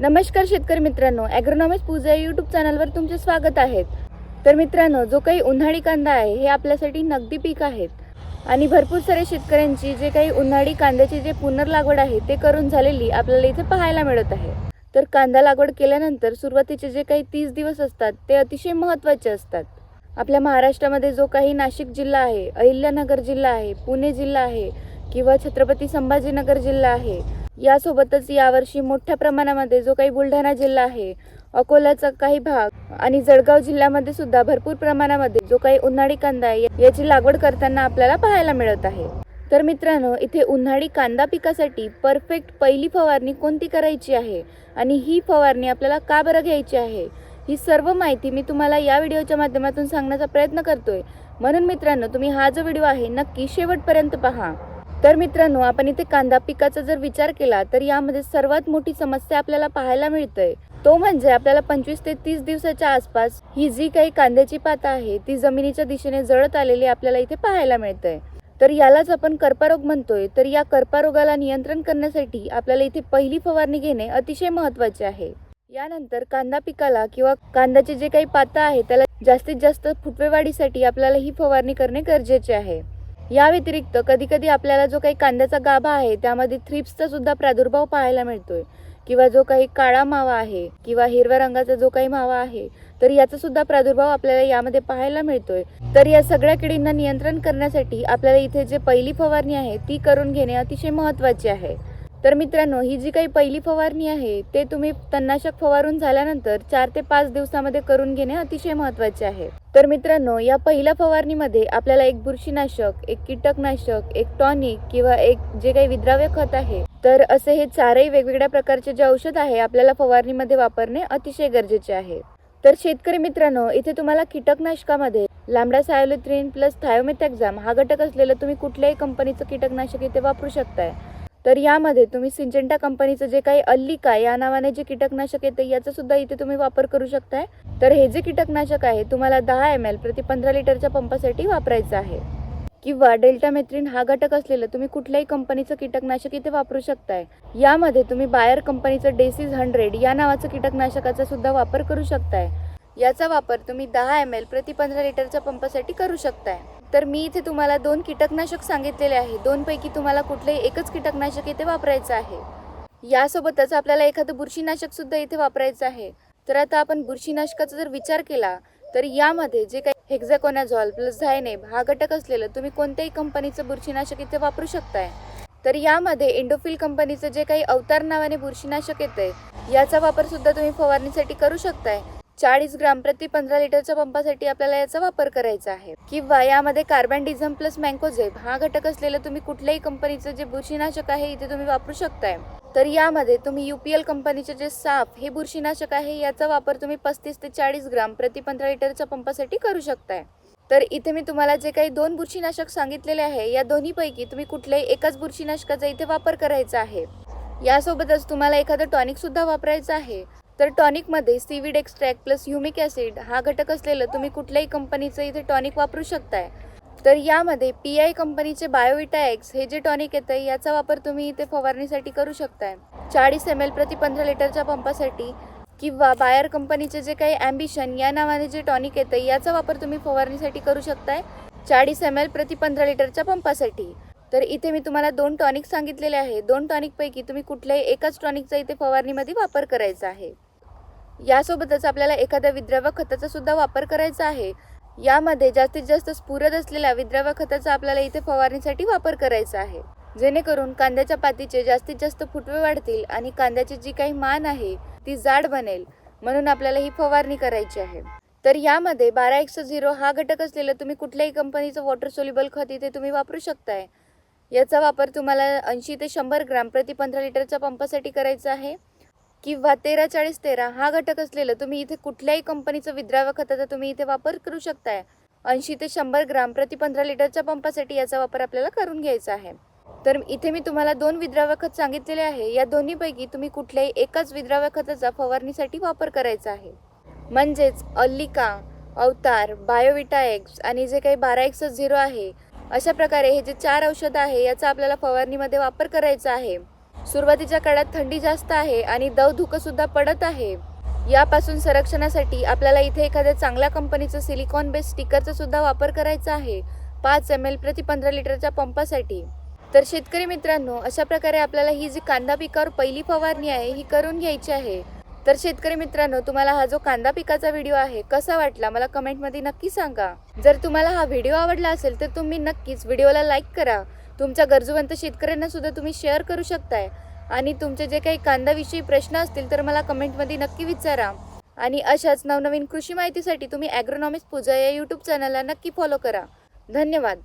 नमस्कार शेतकरी मित्रांनो ॲग्रोनॉमिक्स पूजा यूट्यूब चॅनलवर तुमचे स्वागत आहेत तर मित्रांनो जो काही उन्हाळी कांदा आहे हे आपल्यासाठी नगदी पीक आहेत. आणि भरपूर सारे शेतकऱ्यांची जे काही उन्हाळी कांद्याची जे पुनर्लागवड आहे ते करून झालेली आपल्याला इथे पाहायला मिळत आहे. तर कांदा लागवड केल्यानंतर सुरुवातीचे जे काही तीस दिवस असतात ते अतिशय महत्त्वाचे असतात. आपल्या महाराष्ट्रामध्ये जो काही नाशिक जिल्हा आहे अहिल्यानगर जिल्हा आहे पुणे जिल्हा आहे किंवा छत्रपती संभाजीनगर जिल्हा आहे यासोबतच यावर्षी मोठ्या प्रमाणामध्ये जो काही बुलढाणा जिल्हा आहे अकोल्याचा काही भाग आणि जळगाव जिल्ह्यामध्ये सुद्धा भरपूर प्रमाणामध्ये जो काही उन्हाळी कांदा आहे याची लागवड करताना आपल्याला पाहायला मिळत आहे. तर मित्रांनो इथे उन्हाळी कांदा पिकासाठी परफेक्ट पहिली फवारणी कोणती करायची आहे आणि ही फवारणी आपल्याला का बरं घ्यायची आहे ही सर्व माहिती मी तुम्हाला या व्हिडिओच्या माध्यमातून सांगण्याचा प्रयत्न करतोय. म्हणून मित्रांनो तुम्ही हा जो व्हिडिओ आहे नक्की शेवटपर्यंत पहा. तर मित्रांनो आपण इथे कांदा पिकाचा जर विचार केला तर यामध्ये सर्वात मोठी समस्या आपल्याला पाहायला मिळते तो म्हणजे आपल्याला पंचवीस ते तीस दिवसाच्या आसपास ही जी काही कांद्याची पात आहे ती जमिनीच्या दिशेने जळत आलेली आपल्याला इथे पाहायला मिळते तर यालाच आपण कर्पारोग म्हणतोय. तर या कर्पारोगाला नियंत्रण करण्यासाठी आपल्याला इथे पहिली फवारणी घेणे अतिशय महत्त्वाचे आहे. यानंतर कांदा पिकाला किंवा कांद्याचे जे काही पातं आहे त्याला जास्तीत जास्त फुटवेवाढीसाठी आपल्याला ही फवारणी करणे गरजेचे आहे. या व्यतिरिक्त कधीकधी आपल्याला जो काही कांद्याचा गाभा आहे त्यामध्ये थ्रिप्सचा सुद्धा प्रादुर्भाव पाहायला मिळतोय. किंवा जो काही काळा मावा आहे किंवा हिरव्या रंगाचा जो काही मावा आहे तर याचा सुद्धा प्रादुर्भाव आपल्याला यामध्ये पाहायला मिळतोय. तर या सगळ्या किडींना नियंत्रण करण्यासाठी आपल्याला इथे जे पहिली फवारणी आहे ती करून घेणे अतिशय महत्त्वाचे आहे. तर मित्रांनो ही जी काही पहिली फवारणी आहे ते तुम्ही तणनाशक फवारून झाल्यानंतर चार ते पाच दिवसामध्ये करून घेणे अतिशय महत्त्वाचे आहे. तर मित्रांनो या पहिल्या फवारणीमध्ये आपल्याला एक बुरशीनाशक एक कीटकनाशक एक टॉनिक किंवा एक जे काही विद्राव्य खत आहे तर असे हे चारही वेगवेगळ्या प्रकारचे जे औषध आहे आपल्याला फवारणीमध्ये वापरणे अतिशय गरजेचे आहे. तर शेतकरी मित्रांनो इथे तुम्हाला कीटकनाशकामध्ये लांबडा सायोलिथ्रिन प्लस थायोमेथॅक्झाम हा घटक असलेलं तुम्ही कुठल्याही कंपनीचं कीटकनाशक इथे वापरू शकताय. तर यामध्ये तुम्ही सिंचेंटा कंपनीचं जे काही अल्लिका या नावाने जे कीटकनाशक येते याचा सुद्धा इथे तुम्ही वापर करू शकताय. तर हे जे कीटकनाशक आहे तुम्हाला दहा एम एल प्रति पंधरा लिटरच्या पंपासाठी वापरायचं आहे. किंवा डेल्टामेथ्रिन हा घटक असलेलं तुम्ही कुठल्याही कंपनीचं कीटकनाशक इथे वापरू शकताय. यामध्ये तुम्ही बायर कंपनीचं डेसीज हंड्रेड या नावाचं कीटकनाशकाचा सुद्धा वापर करू शकताय. याचा वापर तुम्ही दहा एम एल प्रति पंधरा लिटरच्या पंपासाठी करू शकताय. तर मी इथे तुम्हाला दोन कीटकनाशक सांगितलेले आहे. दोनपैकी तुम्हाला कुठले एकच कीटकनाशक इथे वापरायचं आहे. यासोबतच आपल्याला एखादं बुरशीनाशक सुद्धा इथे वापरायचं आहे. तर आता आपण बुरशीनाशकाचा जर विचार केला तर यामध्ये जे काही हेक्झाकोनाझॉल प्लस झायनेब हा घटक असलेलं तुम्ही कोणत्याही कंपनीचं बुरशीनाशक इथे वापरू शकताय. तर यामध्ये इंडोफिल कंपनीचं जे काही अवतार नावाने बुरशीनाशक येते याचा वापर सुद्धा तुम्ही फवारणीसाठी करू शकताय. चाळीस ग्राम प्रति पंधरा लिटरच्या पंपासाठी आपल्याला याचा वापर करायचा आहे. किंवा यामध्ये कार्बन डिझम प्लस मँकोझेब हा घटक असलेलं तुम्ही कुठल्याही कंपनीचं जे बुरशीनाशक आहे इथे तुम्ही वापरू शकताय. तर यामध्ये तुम्ही युपीएल कंपनीचे जे साप हे बुरशीनाशक आहे याचा वापर तुम्ही पस्तीस ते चाळीस ग्राम प्रति पंधरा लिटरच्या पंपासाठी करू शकताय. तर इथे मी तुम्हाला जे काही दोन बुरशीनाशक सांगितलेले आहे या दोन्हीपैकी तुम्ही कुठल्याही एकाच बुरशीनाशकाचा इथे वापर करायचा आहे. यासोबतच तुम्हाला एखादं टॉनिक सुद्धा वापरायचं आहे. तर टॉनिकमध्ये seaweed extract plus humic acid हा घटक असलेलं तुम्ही कुठल्याही कंपनीचं इथे टॉनिक वापरू शकताय. तर यामध्ये पी आय कंपनीचे बायोविटा एक्स हे जे टॉनिक येतं याचा वापर तुम्ही इथे फवारणीसाठी करू शकताय. चाळीस एम एल प्रति पंधरा लिटरच्या पंपासाठी किंवा बायर कंपनीचे जे काही ॲम्बिशन या नावाने जे टॉनिक येतं याचा वापर तुम्ही फवारणीसाठी करू शकताय. चाळीस एम एल प्रति पंधरा लिटरच्या पंपासाठी. तर इथे मी तुम्हाला दोन टॉनिक सांगितलेले आहे. दोन टॉनिकपैकी तुम्ही कुठल्याही एकाच टॉनिकचा इथे फवारणीमध्ये वापर करायचा आहे. यासोबतच आपल्याला एखाद्या विद्राव्य खताचा सुद्धा वापर करायचा आहे. यामध्ये जास्तीत जास्त स्फुरद असलेल्या विद्राव्य खताचा आपल्याला इथे फवारणीसाठी वापर करायचा आहे. जेणेकरून कांद्याच्या पातीचे जास्तीत जास्त फुटवे वाढतील आणि कांद्याची जी काही मान आहे ती जाड बनेल म्हणून आपल्याला ही फवारणी करायची आहे. तर यामध्ये बारा एकशे झिरो हा घटक असलेलं तुम्ही कुठल्याही कंपनीचं वॉटर सोल्युबल खत इथे तुम्ही वापरू शकताय. याचा वापर तुम्हाला ऐंशी ते शंभर ग्राम प्रति पंधरा लिटरच्या पंपासाठी करायचा आहे. किंवा तेरा चाळीस तेरा हा घटक असलेलं तुम्ही इथे कुठल्याही कंपनीचं विद्राव्य खताचा तुम्ही इथे वापर करू शकताय. ऐंशी ते शंभर ग्राम प्रति पंधरा लिटरच्या पंपासाठी याचा वापर आपल्याला करून घ्यायचा आहे. तर इथे मी तुम्हाला दोन विद्राव्य खत सांगितलेले आहे. या दोन्हीपैकी तुम्ही कुठल्याही एकाच विद्राव्य खताचा फवारणीसाठी वापर करायचा आहे. म्हणजेच अल्लिका अवतार बायोविटा एक्स आणि जे काही बारा एक्स झिरो आहे अशा प्रकारे हे जे चार औषधं आहे याचा आपल्याला फवारणीमध्ये वापर करायचा आहे. सुरुवातीच्या काळात थंडी जास्त आहे आणि दव धुकं सुद्धा पडत आहे. यापासून संरक्षणासाठी आपल्याला इथे एखाद्या चांगल्या कंपनीचं सिलिकॉन बेस्ड स्टिकरचा सुद्धा वापर करायचा आहे. पाच एम एल प्रति पंधरा लिटरच्या पंपासाठी. तर शेतकरी मित्रांनो अशा प्रकारे आपल्याला ही जी कांदा पिकावर पहिली फवारणी आहे ही करून घ्यायची आहे. तर शेतकरी मित्रांनो तुम्हाला हा जो कांदा पिकाचा व्हिडिओ आहे कसा वाटला मला कमेंटमध्ये नक्की सांगा. जर तुम्हाला हा व्हिडिओ आवडला असेल तर तुम्ही नक्कीच व्हिडिओला लाईक करा. तुमच्या गरजूवंत शेतकऱ्यांना सुद्धा तुम्ही शेअर करू शकताय. आणि तुमचे जे काही कांदाविषयी प्रश्न असतील तर मला कमेंटमध्ये नक्की विचारा. आणि अशाच नवनवीन कृषी माहितीसाठी तुम्ही ॲग्रोनॉमिक्स पूजा या यूट्यूब चॅनलला नक्की फॉलो करा. धन्यवाद.